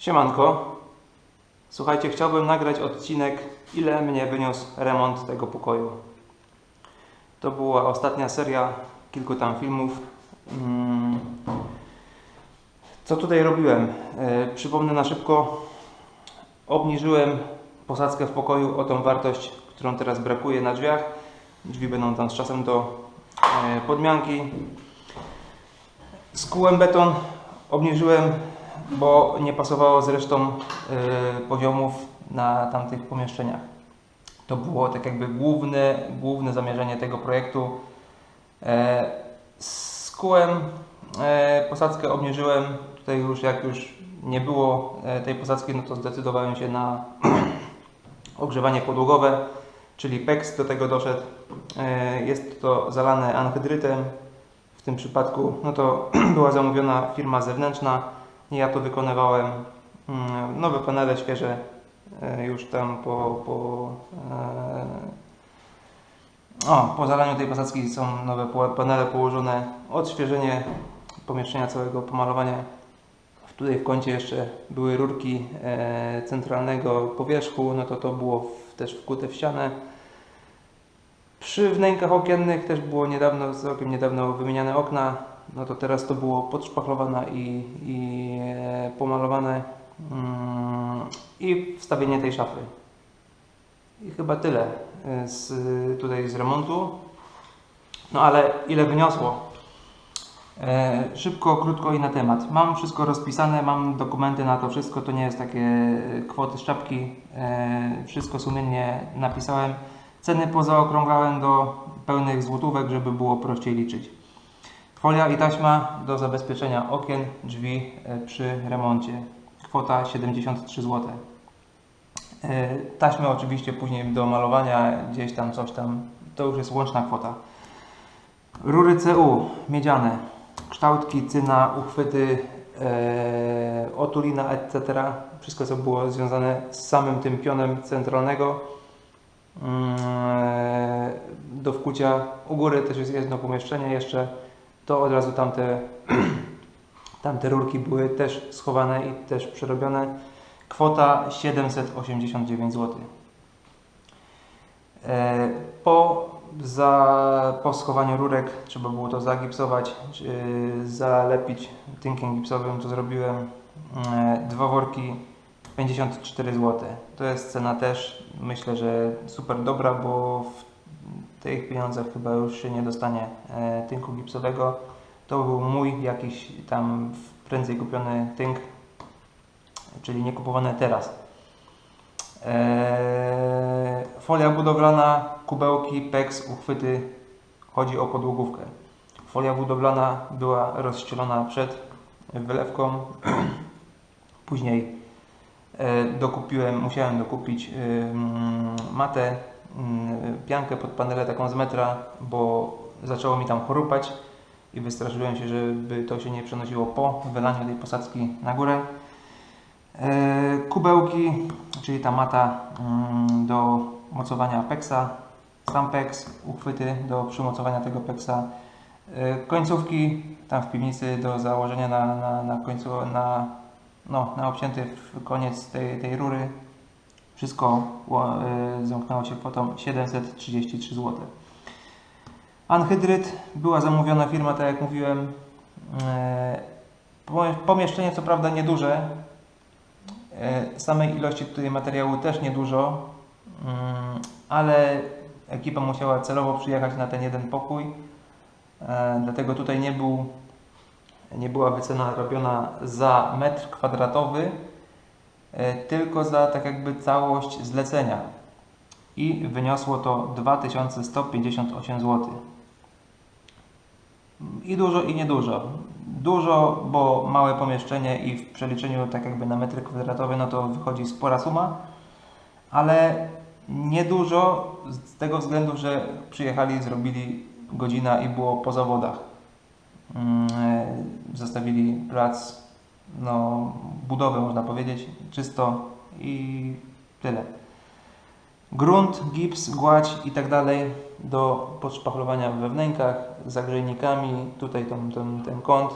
Siemanko. Słuchajcie, chciałbym nagrać odcinek, ile mnie wyniósł remont tego pokoju. To była ostatnia seria kilku tam filmów. Mm. Co tutaj robiłem? E, Przypomnę na szybko. Obniżyłem posadzkę w pokoju o tą wartość, którą teraz brakuje na drzwiach. Drzwi będą tam z czasem do e, podmianki. Skułem beton, obniżyłem, bo nie pasowało z resztą poziomów na tamtych pomieszczeniach. To było tak jakby główne, główne zamierzenie tego projektu. E, skułem e, posadzkę, obniżyłem. Tutaj już jak już nie było e, tej posadzki, no to zdecydowałem się na ogrzewanie podłogowe, czyli PEX do tego doszedł. E, jest to zalane anhydrytem. W tym przypadku no to była zamówiona firma zewnętrzna. Ja to wykonywałem. Mm, Nowe panele świeże e, już tam po, po, e, o, po zalaniu tej posadzki są nowe panele położone. Odświeżenie pomieszczenia całego, pomalowanie. Tutaj w kącie jeszcze były rurki e, centralnego powierzchu, no to to było w, też wkute w ścianę. Przy wnękach okiennych też było niedawno, całkiem niedawno wymieniane okna. No to teraz to było podszpachlowane i, i e, pomalowane mm, i wstawienie tej szafy. I chyba tyle e, z, tutaj z remontu. No ale ile wyniosło? E, szybko, krótko i na temat. Mam wszystko rozpisane, mam dokumenty na to wszystko, to nie jest takie e, kwoty z czapki. E, wszystko sumiennie napisałem. Ceny pozaokrąglałem do pełnych złotówek, żeby było prościej liczyć. Folia i taśma do zabezpieczenia okien, drzwi e, przy remoncie. Kwota 73 zł. E, Taśmy oczywiście później do malowania, gdzieś tam coś tam. To już jest łączna kwota. Rury CU miedziane. Kształtki, cyna, uchwyty, e, otulina, etc. Wszystko co było związane z samym tym pionem centralnego. Mm, do wkucia. U góry też jest jedno pomieszczenie jeszcze. To od razu tamte, tamte rurki były też schowane i też przerobione. Kwota 789 zł. E, Po, za, po schowaniu rurek trzeba było to zagipsować, czy zalepić tynkiem gipsowym, to zrobiłem. E, Dwa worki 54 zł. To jest cena też, myślę, że super dobra, bo w tych pieniądzach chyba już się nie dostanie e, tynku gipsowego. To był mój jakiś tam prędzej kupiony tynk, czyli nie kupowany teraz. Eee, folia budowlana, kubełki, PEX, uchwyty. Chodzi o podłogówkę. Folia budowlana była rozścielona przed wylewką. Później e, dokupiłem, musiałem dokupić ym, matę, piankę pod panelę taką z metra, bo zaczęło mi tam chorupać i wystraszyłem się, żeby to się nie przenosiło po wylaniu tej posadzki na górę. E, Kubełki, czyli ta mata mm, do mocowania peksa, sam peks, uchwyty do przymocowania tego peksa, E, końcówki tam w piwnicy do założenia na, na, na końcu, na, no, na obcięty koniec tej, tej rury. Wszystko e, zamknęło się kwotą 733 zł. Anhydryt była zamówiona firma, tak jak mówiłem. E, po- Pomieszczenie co prawda nieduże, E, Samej ilości tutaj materiału też niedużo, mm, ale ekipa musiała celowo przyjechać na ten jeden pokój, dlatego tutaj nie, był, nie była wycena robiona za metr kwadratowy, tylko za tak jakby całość zlecenia i wyniosło to 2158 zł. I dużo i niedużo. Dużo, bo małe pomieszczenie i w przeliczeniu tak jakby na metry kwadratowe, no to wychodzi spora suma, ale niedużo z tego względu, że przyjechali, zrobili godzina i było po zawodach. Mm, e, Zostawili plac, no, budowę można powiedzieć, czysto i tyle. Grunt, gips, gładź i tak dalej do podszpachlowania we wnękach, z zagrzejnikami, tutaj ten, ten, ten kąt,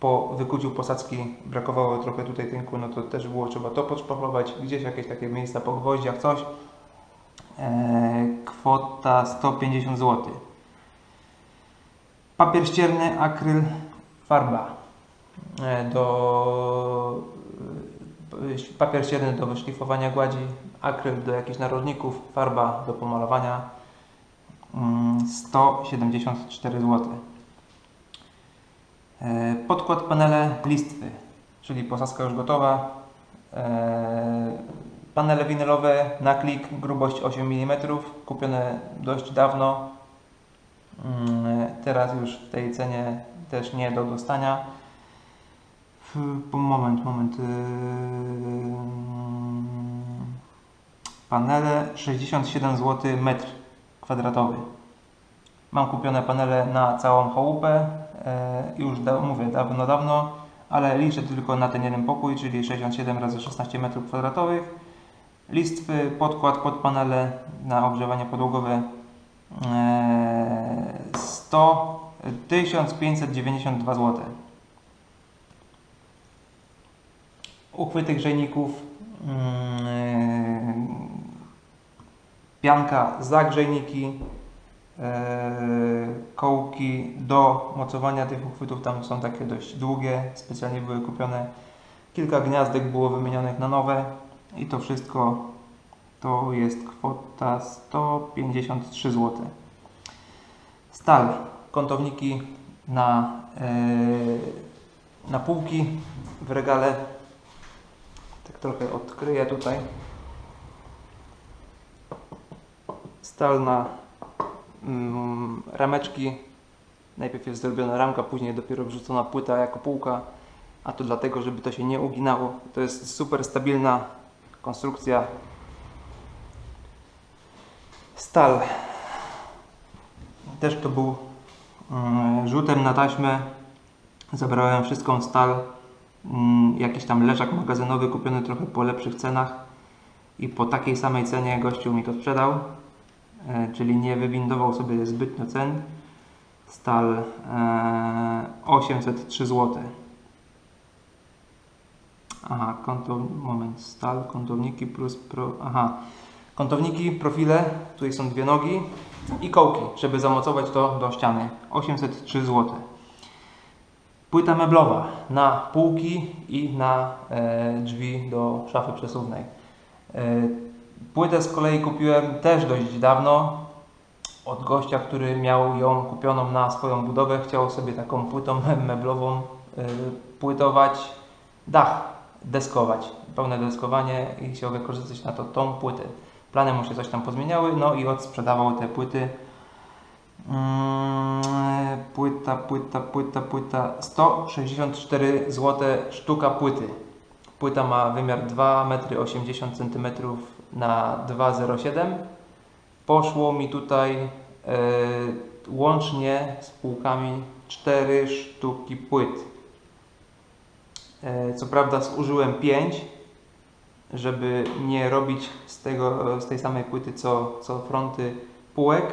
po wykuciu posadzki brakowało trochę tutaj tynku, no to też było trzeba to podszpachlować, gdzieś jakieś takie miejsca po gwoździach, coś. E, kwota 150 zł. Papier ścierny, akryl, farba. E, do e, papier ścierny do wyszlifowania gładzi, akryl do jakichś narożników, farba do pomalowania. Mm, 174 zł. E, Podkład panele listwy, czyli posadzka już gotowa. Panele winylowe na klik, grubość 8 mm, kupione dość dawno. Mm, Teraz już w tej cenie też nie do dostania. Po- Moment, moment. yy, Panele 67 zł metr kwadratowy. Mam kupione panele na całą chałupę. e, Już da, mówię dawno, dawno, ale liczę tylko na ten jeden pokój, czyli 67 razy 16 m2. Listwy, podkład pod panele na ogrzewanie podłogowe e, 100 1592 zł. Uchwyty grzejników, mm, pianka za grzejniki, e, kołki do mocowania tych uchwytów, tam są takie dość długie, specjalnie były kupione. Kilka gniazdek było wymienionych na nowe i to wszystko to jest kwota 153 zł. Stal, kątowniki na, e, na półki w regale. Tak trochę odkryję tutaj. Stal na mm, rameczki. Najpierw jest zrobiona ramka, później dopiero wrzucona płyta jako półka. A to dlatego, żeby to się nie uginało. To jest super stabilna konstrukcja. Stal. Też to był mm, rzutem na taśmę. Zabrałem wszystką stal. Mm, Jakiś tam leżak magazynowy kupiony trochę po lepszych cenach. I po takiej samej cenie gościu mi to sprzedał. E, czyli nie wywindował sobie zbytnio cen. Stal e, 803 zł. Aha, konto, moment, stal, kątowniki plus pro, aha, kątowniki, profile, tutaj są dwie nogi i kołki, żeby zamocować to do ściany, 803 zł. Płyta meblowa na półki i na e, drzwi do szafy przesuwnej. E, płytę z kolei kupiłem też dość dawno od gościa, który miał ją kupioną na swoją budowę, chciał sobie taką płytą meblową e, płytować dach deskować, pełne deskowanie i chciał wykorzystać na to tą płytę. Plany mu się coś tam pozmieniały, no i odsprzedawał te płyty. Mm, Płyta, płyta, płyta, płyta. 164 zł sztuka płyty. Płyta ma wymiar 2,80 m na 2,07 m. Poszło mi tutaj e, łącznie z półkami 4 sztuki płyt. E, Co prawda zużyłem 5, żeby nie robić z, tego, z tej samej płyty co, co fronty półek,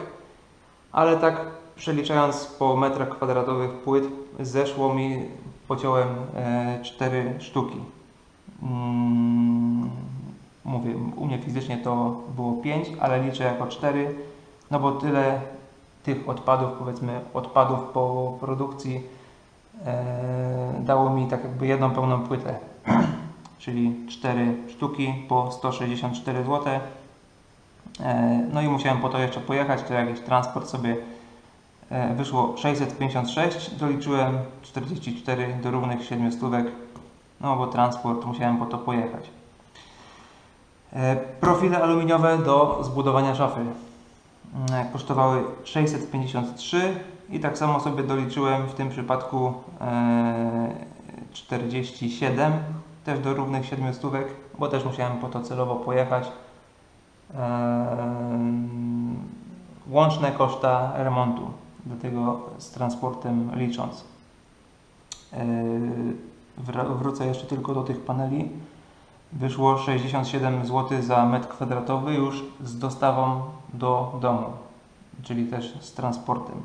ale tak przeliczając po metrach kwadratowych płyt zeszło mi, pociąłem 4 sztuki. Mm, Mówię, u mnie fizycznie to było 5, ale liczę jako 4, no bo tyle tych odpadów, powiedzmy odpadów po produkcji e, dało mi tak jakby jedną pełną płytę, czyli 4 sztuki po 164 zł. E, no i musiałem po to jeszcze pojechać, to jakiś transport sobie e, wyszło 656, doliczyłem 44 do równych 7 stówek, no bo transport musiałem po to pojechać. E, Profile aluminiowe do zbudowania szafy kosztowały 653 i tak samo sobie doliczyłem w tym przypadku e, 47 też do równych 7 stówek, bo też musiałem po to celowo pojechać. Łączne koszta remontu, do tego z transportem licząc. Wrócę jeszcze tylko do tych paneli. Wyszło 67 zł za metr kwadratowy już z dostawą do domu, czyli też z transportem.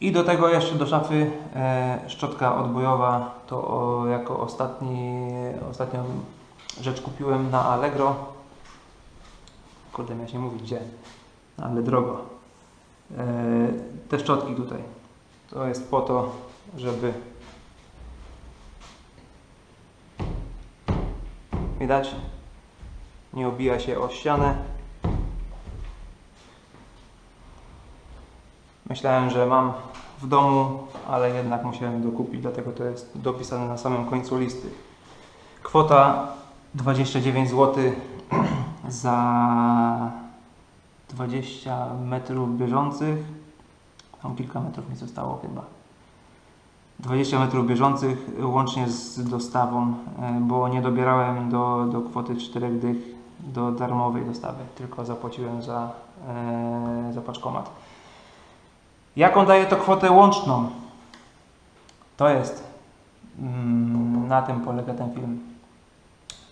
I do tego jeszcze do szafy e, szczotka odbojowa. To jako ostatni, ostatnią rzecz kupiłem na Allegro. Kurde, miał się mówić gdzie, No, ale drogo. E, te szczotki tutaj. To jest po to, żeby widać nie obija się o ścianę. Myślałem, że mam w domu, ale jednak musiałem dokupić, dlatego to jest dopisane na samym końcu listy. Kwota 29 zł za 20 metrów bieżących. Tam kilka metrów mi zostało chyba. 20 metrów bieżących łącznie z dostawą, e, bo nie dobierałem do, do kwoty 4 dych do darmowej dostawy, tylko zapłaciłem za, e, za paczkomat. Jaką daje to kwotę łączną? To jest, mm, na tym polega ten film.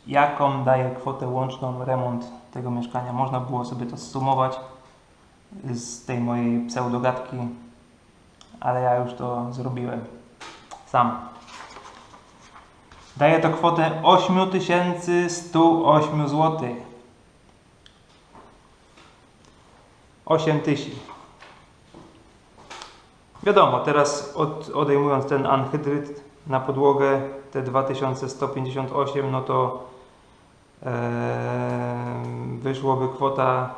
Jaką daje kwotę łączną remont tego mieszkania? Można było sobie to zsumować z tej mojej pseudogatki, ale ja już to zrobiłem sam. Daje to kwotę 8108 zł. 8 tysięcy. Wiadomo, teraz od, odejmując ten anhydryt na podłogę, te 2158, no to wyszłoby kwota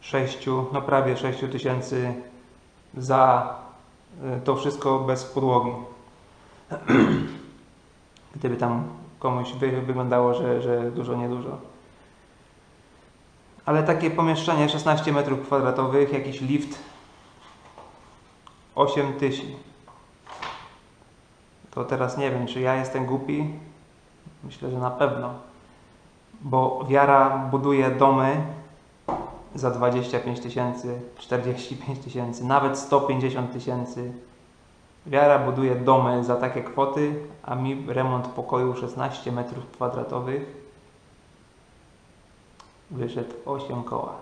6, no prawie 6 tysięcy za e, to wszystko bez podłogi. Gdyby tam komuś wy, wyglądało, że, że dużo, niedużo. Ale takie pomieszczenie 16 m2, jakiś lift 8 tysięcy. To teraz nie wiem, czy ja jestem głupi. Myślę, że na pewno. Bo wiara buduje domy za 25 tysięcy, 45 tysięcy, nawet 150 tysięcy. Wiara buduje domy za takie kwoty, a mi remont pokoju 16 metrów kwadratowych wyszedł 8 koła.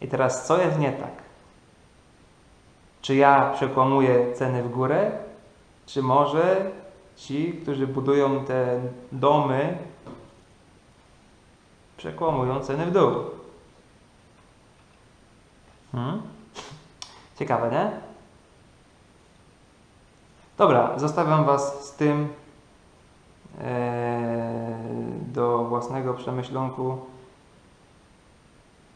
I teraz co jest nie tak? Czy ja przekłamuję ceny w górę, czy może ci, którzy budują te domy, przekłamują ceny w dół? Hmm? Ciekawe, nie? Dobra, zostawiam Was z tym e, do własnego przemyślonku.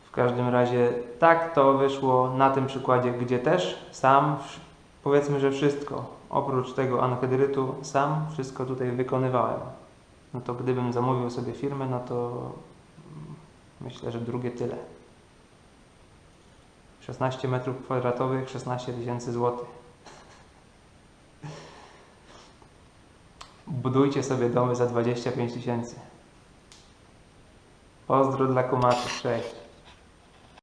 W każdym razie tak to wyszło na tym przykładzie, gdzie też sam, powiedzmy, że wszystko, oprócz tego anhydrytu, sam wszystko tutaj wykonywałem. No to gdybym zamówił sobie firmę, no to myślę, że drugie tyle. 16 metrów kwadratowych, 16 tysięcy złotych. Budujcie sobie domy za 25 tysięcy. Pozdro dla kumaczy, cześć.